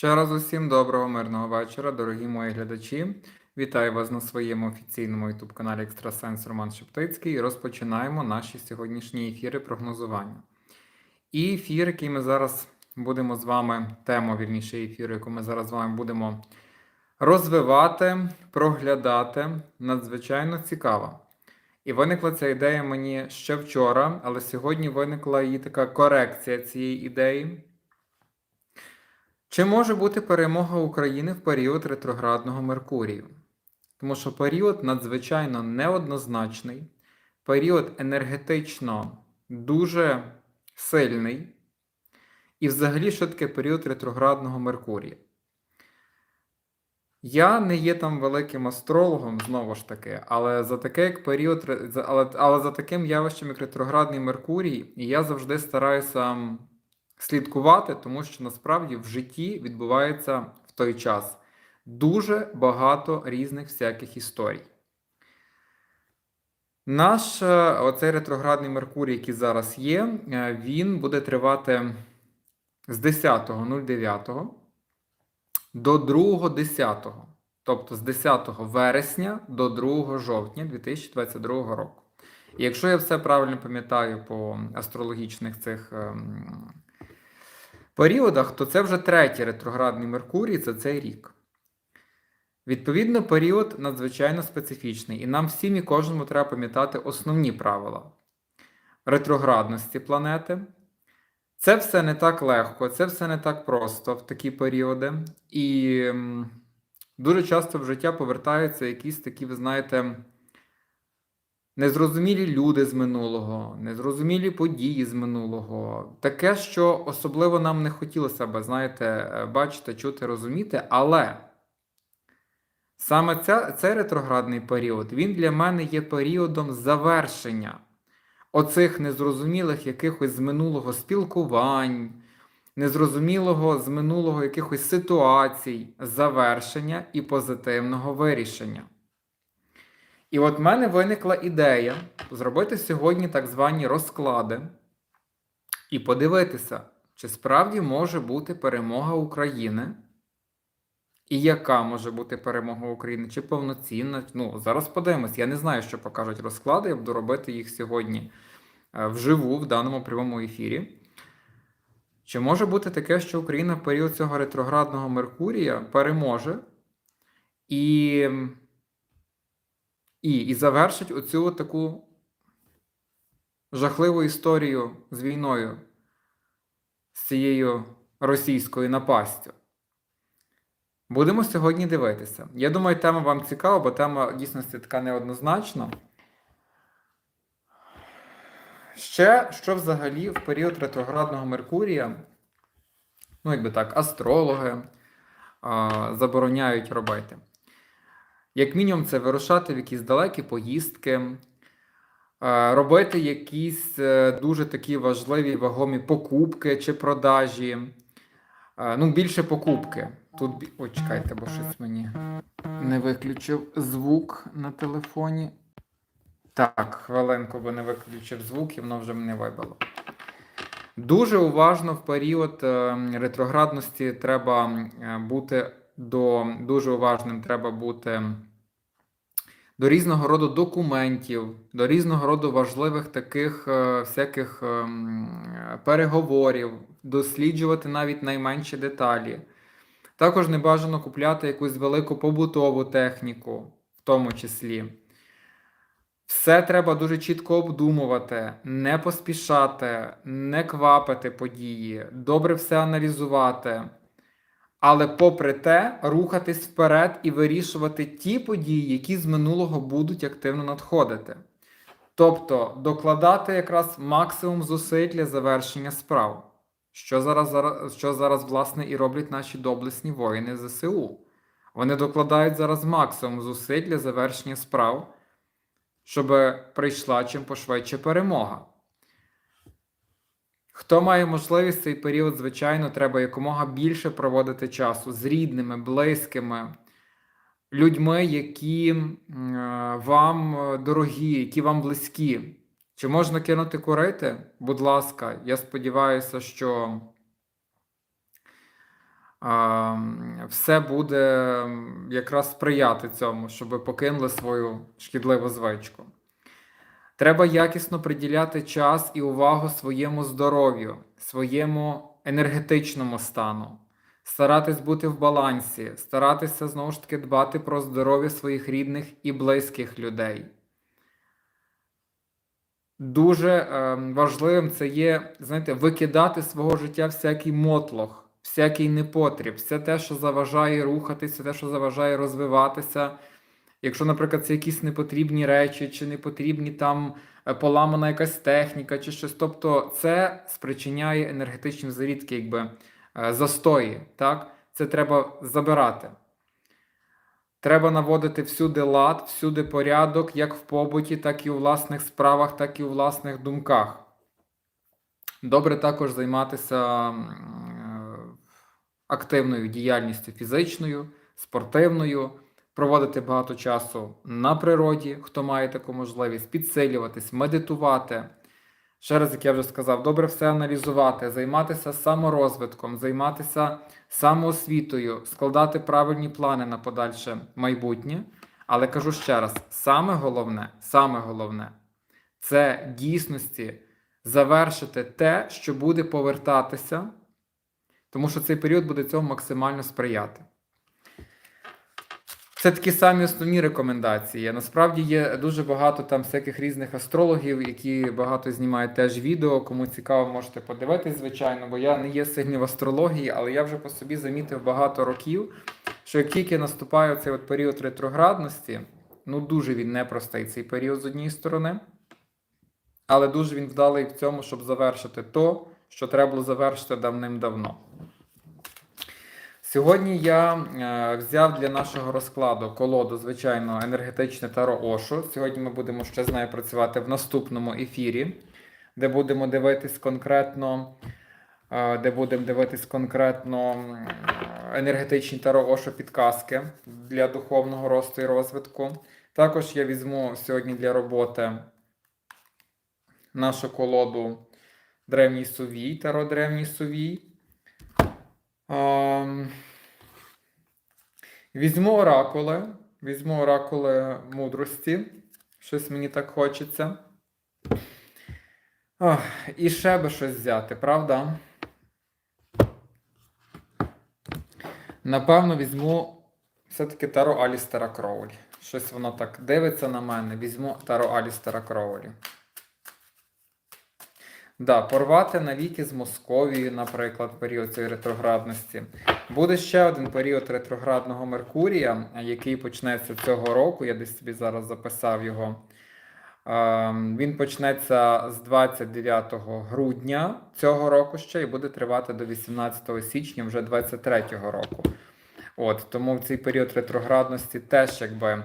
Ще раз усім доброго мирного вечора, дорогі мої глядачі. Вітаю вас на своєму офіційному youtube каналі Екстрасенс Роман Шептицький і розпочинаємо наші сьогоднішні ефіри прогнозування. І ефір, який ми зараз будемо з вами, тему вірніше ефіру, яку ми зараз з вами будемо розвивати, проглядати, надзвичайно цікава. І виникла ця ідея мені ще вчора, але сьогодні виникла і така корекція цієї ідеї. Чи може бути перемога України в період ретроградного Меркурію? Тому що період надзвичайно неоднозначний, період енергетично дуже сильний. І взагалі, що таке період ретроградного Меркурія? Я не є там великим астрологом, знову ж таки, але за таке як період, але, але за таким явищем, як ретроградний Меркурій, я завжди стараюся слідкувати, тому що насправді в житті відбувається в той час дуже багато різних всяких історій. Наш е, оцей ретроградний Меркурій, який зараз є, е, він буде тривати з 10.09 до 2.10, тобто з 10 вересня до 2 жовтня 2022 року. І якщо я все правильно пам'ятаю по астрологічних цих ем, періодах, то це вже третій ретроградний Меркурій за цей рік. Відповідно, період надзвичайно специфічний, і нам всім і кожному треба пам'ятати основні правила ретроградності планети. Це все не так легко, це все не так просто в такі періоди. І дуже часто в життя повертаються якісь такі, ви знаєте, незрозумілі люди з минулого, незрозумілі події з минулого. Таке, що особливо нам не хотілося б, знаєте, е, бачити, чути, розуміти, але саме ця, цей ретроградний період, він для мене є періодом завершення оцих незрозумілих якихось з минулого спілкувань, незрозумілого з минулого якихось ситуацій, завершення і позитивного вирішення. І от в мене виникла ідея зробити сьогодні так звані розклади і подивитися, чи справді може бути перемога України, і яка може бути перемога України, чи повноцінна. Ну, зараз подивимось. Я не знаю, що покажуть розклади, я буду робити їх сьогодні е, вживу в даному прямому ефірі. Чи може бути таке, що Україна в період цього ретроградного Меркурія переможе і і, і завершить оцю таку жахливу історію з війною, з цією російською напастю. Будемо сьогодні дивитися. Я думаю, тема вам цікава, бо тема дійсності така неоднозначна. Ще що взагалі в період ретроградного Меркурія, ну, якби так, астрологи а, забороняють робити. Як мінімум, це вирушати в якісь далекі поїздки, е, робити якісь е, дуже такі важливі вагомі покупки чи продажі. Е, Ну, більше покупки. Тут Ой, чекайте, бо щось мені не виключив звук на телефоні. Так, хвилинку, бо не виключив звук, і воно вже мене вибило. Дуже уважно в період е, ретроградності треба е, бути до дуже уважним треба бути до різного роду документів, до різного роду важливих таких е, всяких ем, переговорів, досліджувати навіть найменші деталі. Також не бажано купляти якусь велику побутову техніку, в тому числі. Все треба дуже чітко обдумувати, не поспішати, не квапити події, добре все аналізувати. Але, попри те, рухатись вперед і вирішувати ті події, які з минулого будуть активно надходити. Тобто докладати якраз максимум зусиль для завершення справ, що зараз, зараз, що зараз, власне, і роблять наші доблесні воїни ЗСУ. Вони докладають зараз максимум зусиль для завершення справ, щоб прийшла чим пошвидше перемога. Хто має можливість цей період, звичайно, треба якомога більше проводити часу з рідними, близькими, людьми, які е, вам дорогі, які вам близькі. Чи можна кинути курити? Будь ласка, я сподіваюся, що все буде якраз сприяти цьому, щоб ви покинули свою шкідливу звичку. Треба якісно приділяти час і увагу своєму здоров'ю, своєму енергетичному стану, старатись бути в балансі, старатися знову ж таки дбати про здоров'я своїх рідних і близьких людей. Дуже е, важливим це є, знаєте, викидати з свого життя всякий мотлох, всякий непотріб, все те, що заважає рухатися, те, що заважає розвиватися. Якщо, наприклад, це якісь непотрібні речі, чи непотрібні там е, поламана якась техніка, чи щось. Тобто це спричиняє енергетичні зарідки, якби е, застої. Так? Це треба забирати. Треба наводити всюди лад, всюди порядок, як в побуті, так і у власних справах, так і у власних думках. Добре також займатися е, активною діяльністю фізичною, спортивною, проводити багато часу на природі, хто має таку можливість, підсилюватись, медитувати. Ще раз, як я вже сказав, добре все аналізувати, займатися саморозвитком, займатися самоосвітою, складати правильні плани на подальше майбутнє. Але кажу ще раз: саме головне, саме головне це дійсності завершити те, що буде повертатися, тому що цей період буде цьому максимально сприяти. Це такі самі основні рекомендації. Насправді є дуже багато там всяких різних астрологів, які багато знімають теж відео. Кому цікаво, можете подивитись, звичайно, бо я не є сильний в астрології, але я вже по собі замітив багато років, що як тільки наступає цей от період ретроградності, ну дуже він непростий цей період з однієї сторони, але дуже він вдалий в цьому, щоб завершити то, що треба було завершити давним-давно. Сьогодні я е, взяв для нашого розкладу колоду, звичайно, енергетичне таро Ошу. Сьогодні ми будемо ще з нею працювати в наступному ефірі, де будемо дивитись конкретно, е, де будемо дивитись конкретно енергетичні таро Ошу підказки для духовного росту і розвитку. Також я візьму сьогодні для роботи нашу колоду Древній Сувій, таро Древній Сувій. Візьму оракули. Візьму оракули мудрості. Щось мені так хочеться. Ох, і ще би щось взяти, правда? Напевно, візьму все-таки Таро Алістера Кроулі. Щось воно так дивиться на мене. Візьму Таро Алістера Кроулі. Да, порвати навіки з Московією, наприклад, період цієї ретроградності. Буде ще один період ретроградного Меркурія, який почнеться цього року. Я десь собі зараз записав його. Ем, Він почнеться з 29 грудня цього року ще і буде тривати до 18 січня вже 23 року. От, тому в цей період ретроградності теж якби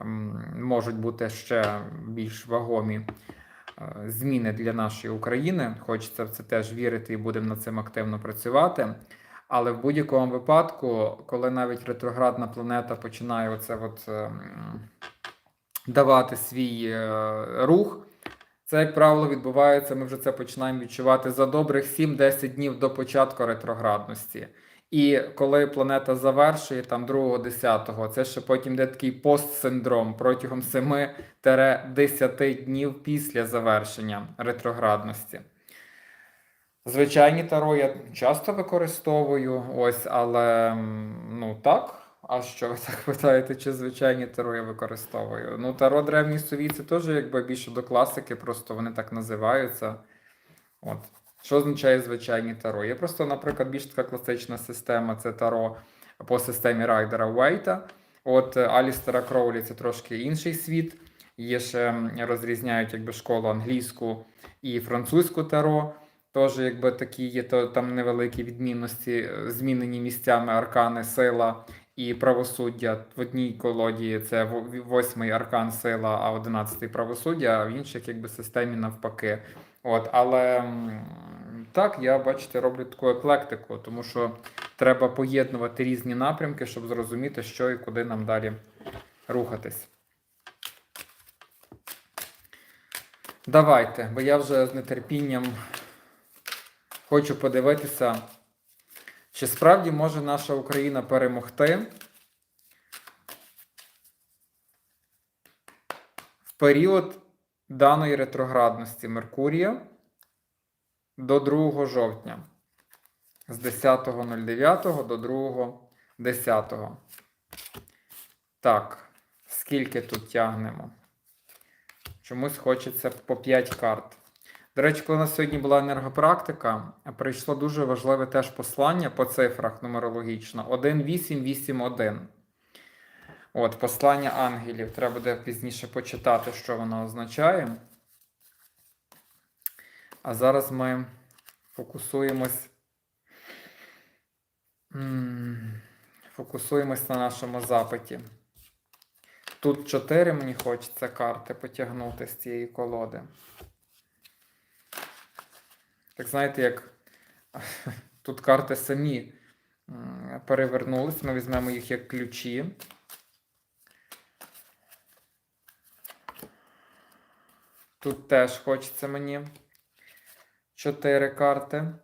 ем, можуть бути ще більш вагомі зміни для нашої України. Хочеться в це теж вірити і будемо над цим активно працювати. Але в будь-якому випадку, коли навіть ретроградна планета починає оце от, ем, давати свій е, рух, це, як правило, відбувається, ми вже це починаємо відчувати за добрих 7-10 днів до початку ретроградності. І коли планета завершує там 2-10, це ще потім йде такий постсиндром протягом 7-10 днів після завершення ретроградності. Звичайні таро я часто використовую, ось, але ну так. А що ви так питаєте, чи звичайні таро я використовую? Ну, таро древній сові це теж якби більше до класики, просто вони так називаються. От. Що означає звичайні таро? Є просто, наприклад, більш така класична система це таро по системі Райдера Уейта. От е, Алістера Кроулі це трошки інший світ. Є ще розрізняють якби школу англійську і французьку таро. Теж якби такі є то там невеликі відмінності, е, змінені місцями аркани, сила і правосуддя. В одній колоді це восьмий аркан сила, а одинадцятий правосуддя, а в інших якби системі навпаки. От, але так, я бачите, роблю таку еклектику, тому що треба поєднувати різні напрямки, щоб зрозуміти, що і куди нам далі рухатись. Давайте, бо я вже з нетерпінням хочу подивитися, Чи справді може наша Україна перемогти в період даної ретроградності Меркурія до 2 жовтня? З 10.09 до 2.10. Так, скільки тут тягнемо? Чомусь хочеться по 5 карт. До речі, коли у нас сьогодні була енергопрактика, прийшло дуже важливе теж послання по цифрах нумерологічно. 1881. От, послання ангелів. Треба буде пізніше почитати, що воно означає. А зараз ми фокусуємось. Фокусуємось на нашому запиті. Тут 4 мені хочеться карти потягнути з цієї колоди. Так знаєте, як тут карти самі перевернулись, ми візьмемо їх як ключі. Тут теж хочеться мені 4 карти.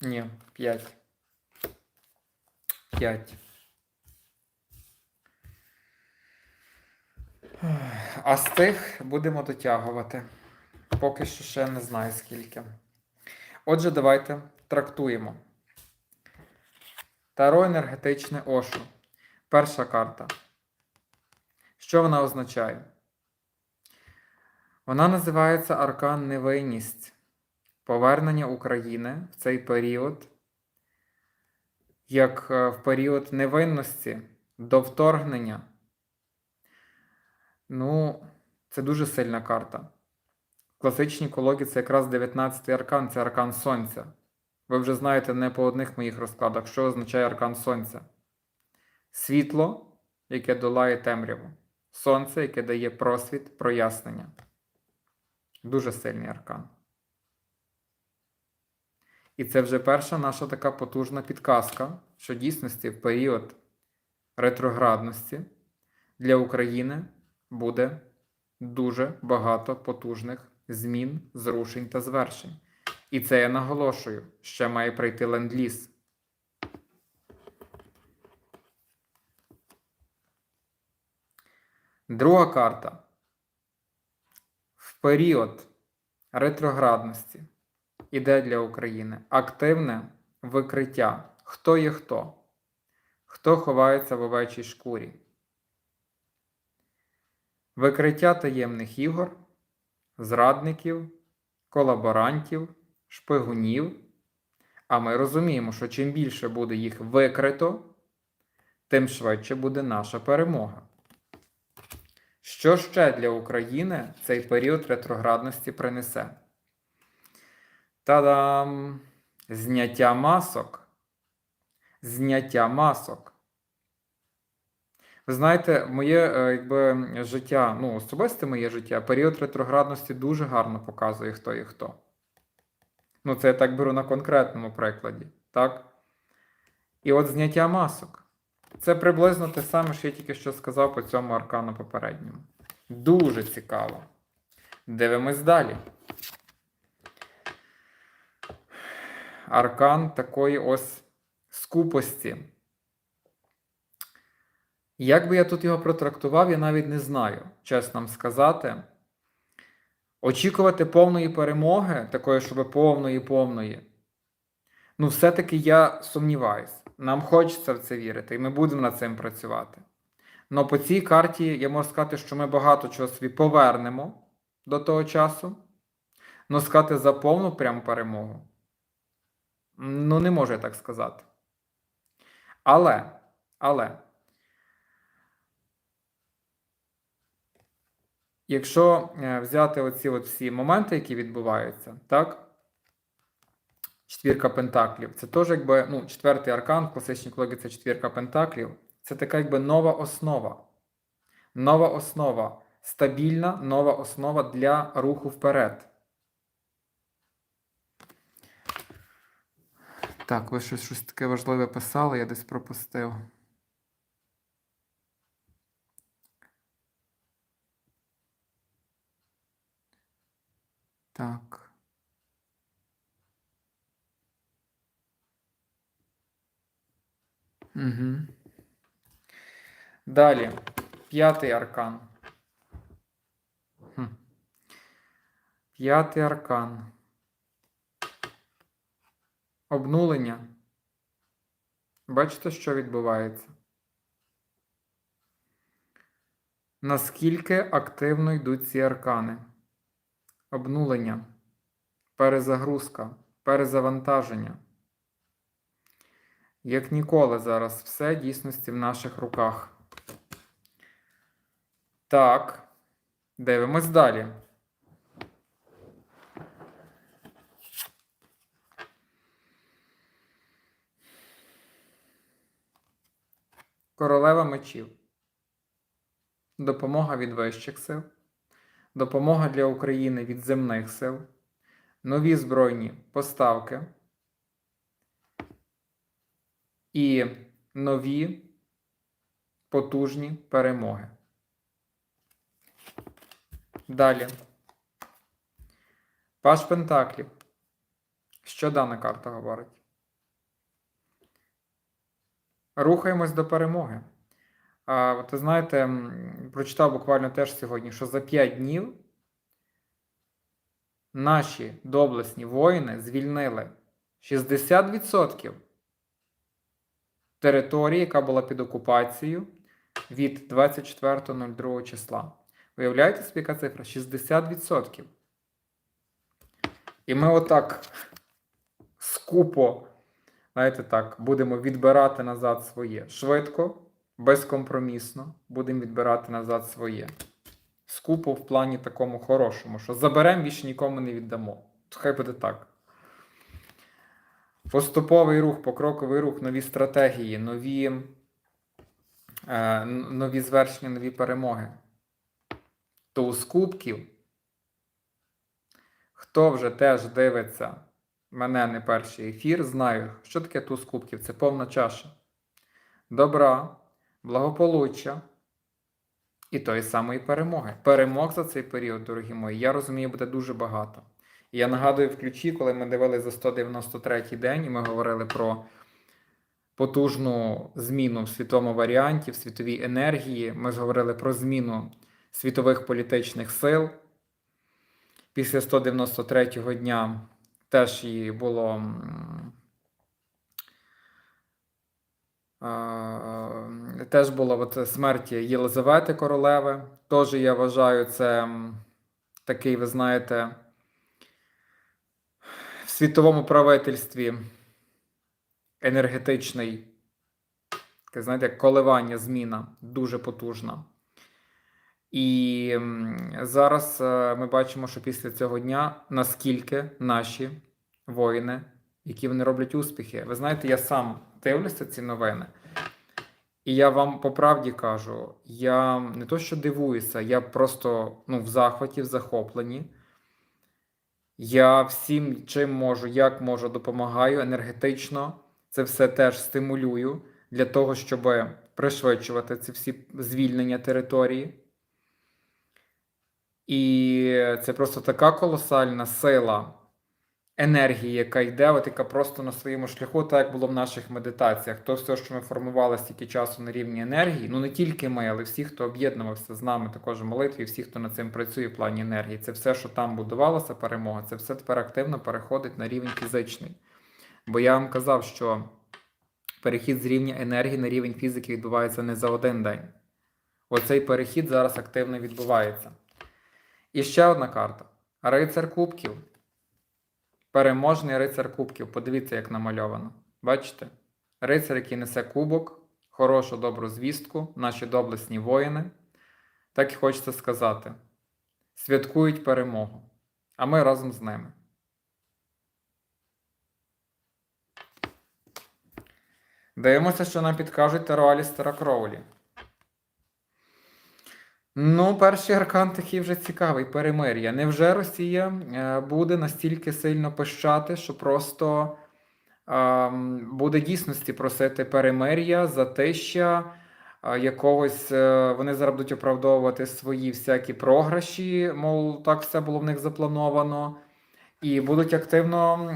Ні, 5. 5. А з тих будемо дотягувати. Поки що ще не знаю скільки. Отже, давайте трактуємо. Таро енергетичне Ошу. Перша карта. Що вона означає? Вона називається Аркан Невинність. Повернення України в цей період, як е, в період невинності до вторгнення. Ну, це дуже сильна карта. В класичній колоді це якраз 19-й аркан, це аркан Сонця. Ви вже знаєте не по одних моїх розкладах, що означає аркан Сонця. Світло, яке долає темряву. Сонце, яке дає просвіт, прояснення. Дуже сильний аркан. І це вже перша наша така потужна підказка, що дійсності в період ретроградності для України буде дуже багато потужних змін, зрушень та звершень. І це я наголошую, ще має прийти ленд-ліз. Друга карта. Період ретроградності іде для України активне викриття. Хто є хто? Хто ховається в овечій шкурі? Викриття таємних ігор, зрадників, колаборантів, шпигунів. А ми розуміємо, що чим більше буде їх викрито, тим швидше буде наша перемога. Що ще для України цей період ретроградності принесе? Та-дам! Зняття масок. Зняття масок. Ви знаєте, моє е, якби, життя, ну, особисте моє життя, період ретроградності дуже гарно показує, хто є хто. Ну, це я так беру на конкретному прикладі. так? І от зняття масок. Це приблизно те саме, що я тільки що сказав по цьому аркану попередньому. Дуже цікаво. Дивимось далі. Аркан такої ось скупості. Як би я тут його протрактував, я навіть не знаю, чесно вам сказати. Очікувати повної перемоги, такої, щоб повної, повної. Ну, все-таки я сумніваюсь. Нам хочеться в це вірити, і ми будемо над цим працювати. Но по цій карті я можу сказати, що ми багато чого собі повернемо до того часу. Но сказати за повну прям перемогу. Ну, не можу я так сказати. Але, але. Якщо е, взяти оці от всі моменти, які відбуваються, так? Четвірка пентаклів. Це теж якби ну, четвертий аркан в класичній колоді це четвірка пентаклів. Це така якби нова основа. Нова основа. Стабільна нова основа для руху вперед. Так, ви щось, щось таке важливе писали, я десь пропустив. Так. Угу. Далі. П'ятий аркан. П'ятий аркан. Обнулення. Бачите, що відбувається? Наскільки активно йдуть ці аркани? Обнулення, перезагрузка, перезавантаження. Як ніколи зараз все дійсності в наших руках. Так, дивимось далі. Королева мечів. Допомога від вищих сил. Допомога для України від земних сил. Нові збройні поставки. І нові потужні перемоги. Далі. Паш Пентаклів. Що дана карта говорить? Рухаємось до перемоги. А, от ви знаєте, прочитав буквально теж сьогодні, що за 5 днів наші доблесні воїни звільнили 60% території, яка була під окупацією від 24.02 числа. Уявляєте собі, яка цифра? 60%. І ми отак скупо, знаєте так, будемо відбирати назад своє. Швидко, безкомпромісно будемо відбирати назад своє. Скупо в плані такому хорошому, що заберемо, більше нікому не віддамо. Хай буде так. Поступовий рух, покроковий рух, нові стратегії, нові, е, нові звершення, нові перемоги. Туз кубків. Хто вже теж дивиться мене не перший ефір, знаю, що таке туз кубків. Це повна чаша. Добра, благополуччя і тої самої перемоги. Перемог за цей період, дорогі мої, я розумію, буде дуже багато. Я нагадую в ключі, коли ми дивилися за 193 день, і ми говорили про потужну зміну в світовому варіанті, в світовій енергії. Ми ж говорили про зміну світових політичних сил. Після 193-го дня теж її було. Теж була от смерть Єлизавети Королеви. Теж я вважаю, це такий, ви знаєте, світовому правительстві енергетичний, таке, знаєте, коливання, зміна дуже потужна. І зараз е, ми бачимо, що після цього дня наскільки наші воїни, які вони роблять успіхи. Ви знаєте, я сам дивлюся ці новини, і я вам по правді кажу: я не то, що дивуюся, я просто ну, в захваті, в захопленні. Я всім, чим можу, як можу, допомагаю енергетично. Це все теж стимулюю для того, щоб пришвидшувати ці всі звільнення території. І це просто така колосальна сила енергії, яка йде, от яка просто на своєму шляху, так як було в наших медитаціях. То все, що ми формували стільки часу на рівні енергії, ну не тільки ми, але всі, хто об'єднувався з нами також в молитві, всі, хто над цим працює в плані енергії, це все, що там будувалося, перемога, це все тепер активно переходить на рівень фізичний. Бо я вам казав, що перехід з рівня енергії на рівень фізики відбувається не за один день. Оцей перехід зараз активно відбувається. І ще одна карта. Рицар Кубків. Переможний рицар Кубків. Подивіться, як намальовано. Бачите? Рицар, який несе кубок, хорошу добру звістку, наші доблесні воїни. Так і хочеться сказати. Святкують перемогу. А ми разом з ними. Дивимося, що нам підкажуть Таро Алістера Кроулі. Ну, перший аркан такий вже цікавий перемир'я. Невже Росія е, буде настільки сильно пищати, що просто е, буде дійсності просити перемир'я, затища, е, якогось е, вони зараз будуть оправдовувати свої всякі програші, мов так все було в них заплановано, і будуть активно.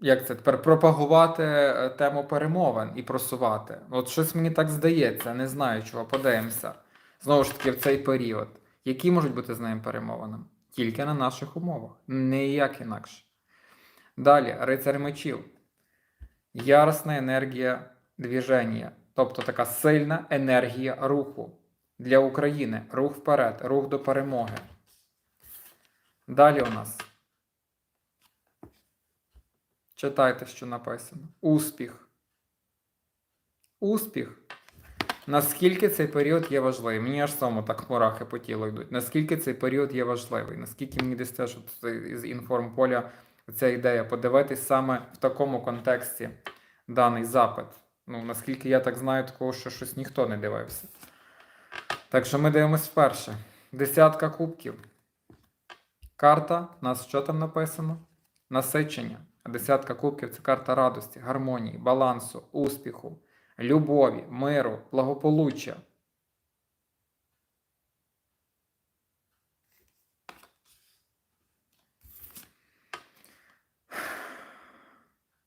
Як це тепер пропагувати е, тему перемовин і просувати. От щось мені так здається, не знаю чого, подивимося. Знову ж таки, в цей період. Які можуть бути з ним перемовинами? Тільки на наших умовах, ніяк інакше. Далі, рицар мечів. Яростна енергія движення, тобто така сильна енергія руху для України. Рух вперед, рух до перемоги. Далі у нас. Читайте, що написано. Успіх. Успіх. Наскільки цей період є важливий? Мені аж само так мурахи по тілу йдуть. Наскільки цей період є важливий? Наскільки мені десь теж з інформполя ця ідея подивитись саме в такому контексті даний запит. Ну, наскільки я так знаю, такого що щось ніхто не дивився. Так що ми дивимось вперше. Десятка кубків. Карта. У нас що там написано? Насичення. Десятка кубків це карта радості, гармонії, балансу, успіху, любові, миру, благополуччя.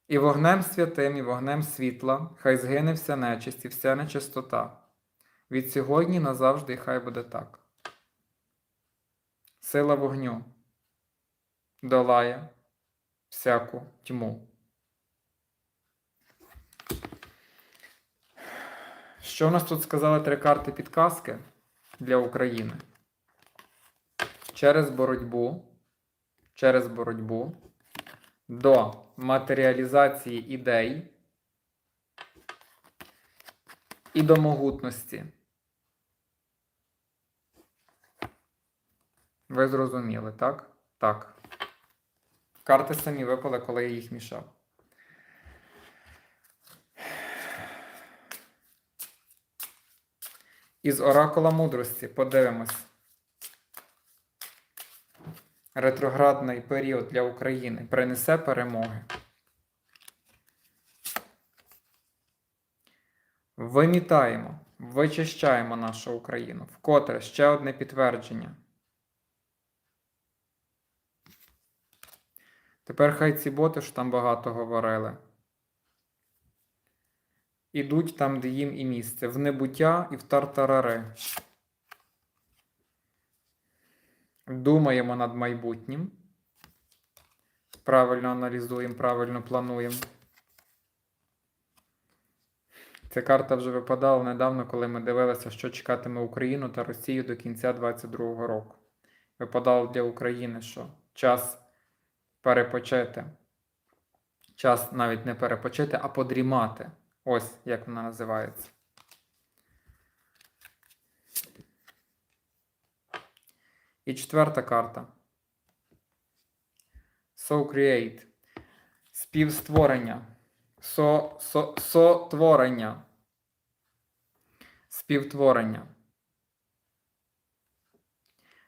І вогнем святим, і вогнем світла, хай згине вся нечисть і вся нечистота. Від сьогодні назавжди і хай буде так. Сила вогню долає всяку тьму. Що в нас тут сказали три карти підказки для України? Через боротьбу, через боротьбу до матеріалізації ідей і до могутності. Ви зрозуміли, так? Так. Карти самі випали, коли я їх мішав. Із оракула мудрості подивимось. Ретроградний період для України принесе перемоги. Вимітаємо, вичищаємо нашу Україну. Вкотре ще одне підтвердження. Тепер хай ці боти що там багато говорили. Ідуть там, де їм і місце, в небуття і в тартарари. Думаємо над майбутнім. Правильно аналізуємо, правильно плануємо. Ця карта вже випадала недавно, коли ми дивилися, що чекатиме Україну та Росію до кінця 2022 року. Випадало для України, що час перепочити. Час навіть не перепочити, а подрімати. Ось як вона називається. І четверта карта. So-create. Співстворення. Со, со, Сотворення. Співтворення.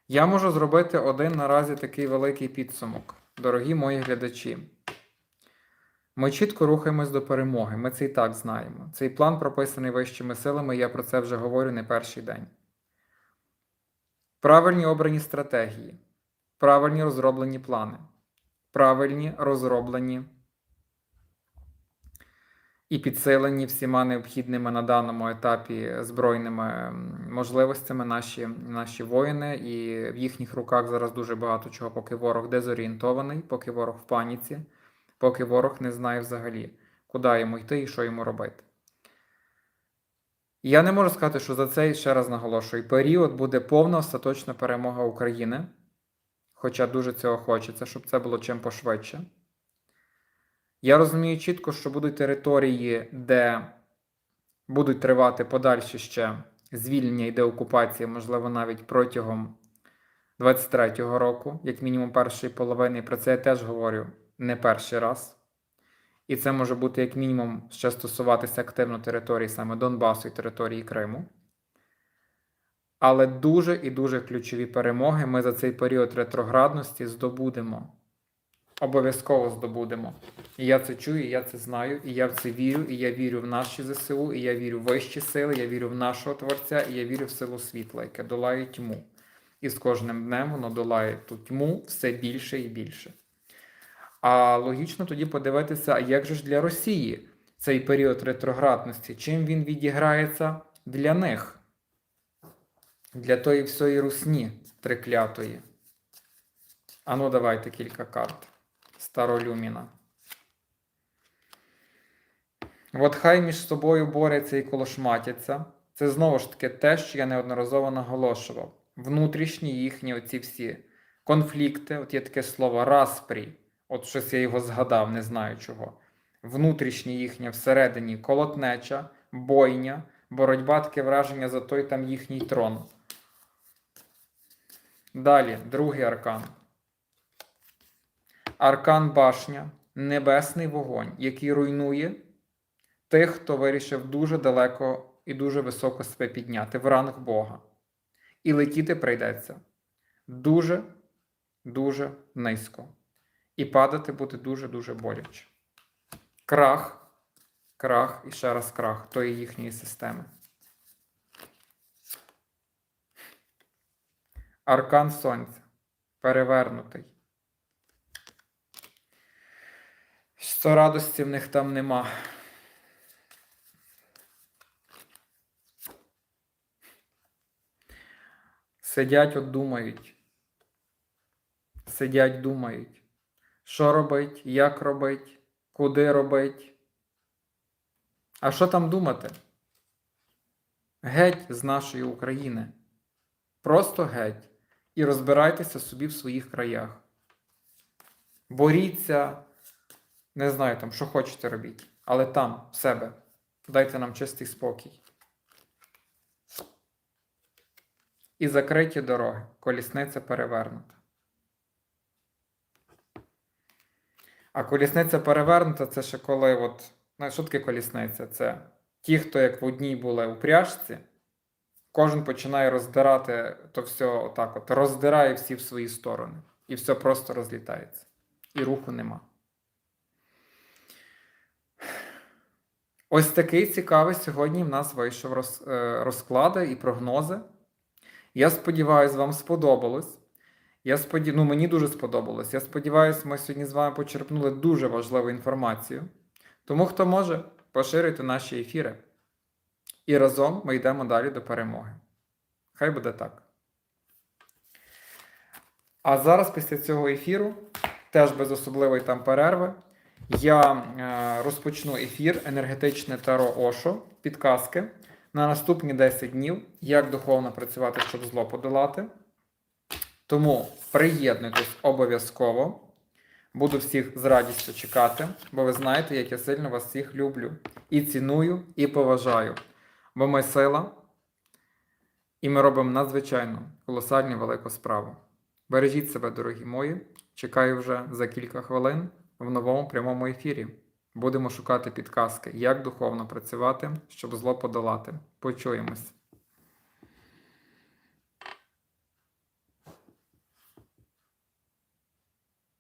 Я можу зробити один наразі такий великий підсумок. Дорогі мої глядачі. Ми чітко рухаємось до перемоги. Ми це і так знаємо. Цей план прописаний вищими силами, я про це вже говорю не перший день. Правильні обрані стратегії, правильні розроблені плани, правильні розроблені і підсилені всіма необхідними на даному етапі збройними можливостями наші, наші воїни, і в їхніх руках зараз дуже багато чого, поки ворог дезорієнтований, поки ворог в паніці, поки ворог не знає взагалі, куди йому йти і що йому робити. Я не можу сказати, що за цей ще раз наголошую, період буде повна остаточна перемога України, хоча дуже цього хочеться, щоб це було чим пошвидше. Я розумію чітко, що будуть території, де будуть тривати подальші ще звільнення і деокупація, можливо, навіть протягом 23-го року, як мінімум першої половини, про це я теж говорю не перший раз. І це може бути як мінімум ще стосуватися активно території саме Донбасу і території Криму. Але дуже і дуже ключові перемоги ми за цей період ретроградності здобудемо. Обов'язково здобудемо. І я це чую, і я це знаю, і я в це вірю, і я вірю в наші ЗСУ, і я вірю в вищі сили, я вірю в нашого Творця, і я вірю в силу світла, яке долає тьму. І з кожним днем воно долає ту тьму все більше і більше. А логічно тоді подивитися, а як же ж для Росії цей період ретроградності, чим він відіграється для них, для тої всієї русні триклятої. Ану, давайте кілька карт. Старолюміна. От хай між собою борються і колошматяться. Це знову ж таки те, що я неодноразово наголошував. Внутрішні їхні оці всі конфлікти, от є таке слово распрій, от щось я його згадав, не знаю чого. Внутрішні їхня всередині колотнеча, бойня, боротьба таке враження за той там їхній трон. Далі, другий аркан. Аркан башня, небесний вогонь, який руйнує тих, хто вирішив дуже далеко і дуже високо себе підняти в ранг Бога. І летіти прийдеться дуже, дуже низько. І падати буде дуже-дуже боляче. Крах, крах і ще раз крах тої їхньої системи. Аркан Сонця. Перевернутий. Що радості в них там нема. Сидять, от думають. Сидять, думають. Що робить, як робить, куди робить. А що там думати? Геть з нашої України. Просто геть. І розбирайтеся собі в своїх краях. Боріться, не знаю там, що хочете робіть, але там, в себе. Дайте нам чистий спокій. І закриті дороги. Колісниця перевернута. А колісниця перевернута це ще коли, от, ну, що таке колісниця? Це ті, хто як в одній були у пряжці, кожен починає роздирати то все отак, от, роздирає всі в свої сторони. І все просто розлітається. І руху нема. Ось такий цікавий сьогодні в нас вийшов роз, е, розклади і прогнози. Я сподіваюся, вам сподобалось. Я споді... ну, мені дуже сподобалось. Я сподіваюся, ми сьогодні з вами почерпнули дуже важливу інформацію. Тому, хто може, поширюйте наші ефіри. І разом ми йдемо далі до перемоги. Хай буде так. А зараз, після цього ефіру, теж без особливої там перерви, я е, розпочну ефір енергетичне таро Ошо, підказки на наступні 10 днів, як духовно працювати, щоб зло подолати. Тому приєднуйтесь обов'язково. Буду всіх з радістю чекати, бо ви знаєте, як я сильно вас всіх люблю. І ціную, і поважаю. Бо ми сила, і ми робимо надзвичайно колосальну велику справу. Бережіть себе, дорогі мої. Чекаю вже за кілька хвилин в новому прямому ефірі. Будемо шукати підказки, як духовно працювати, щоб зло подолати. Почуємось!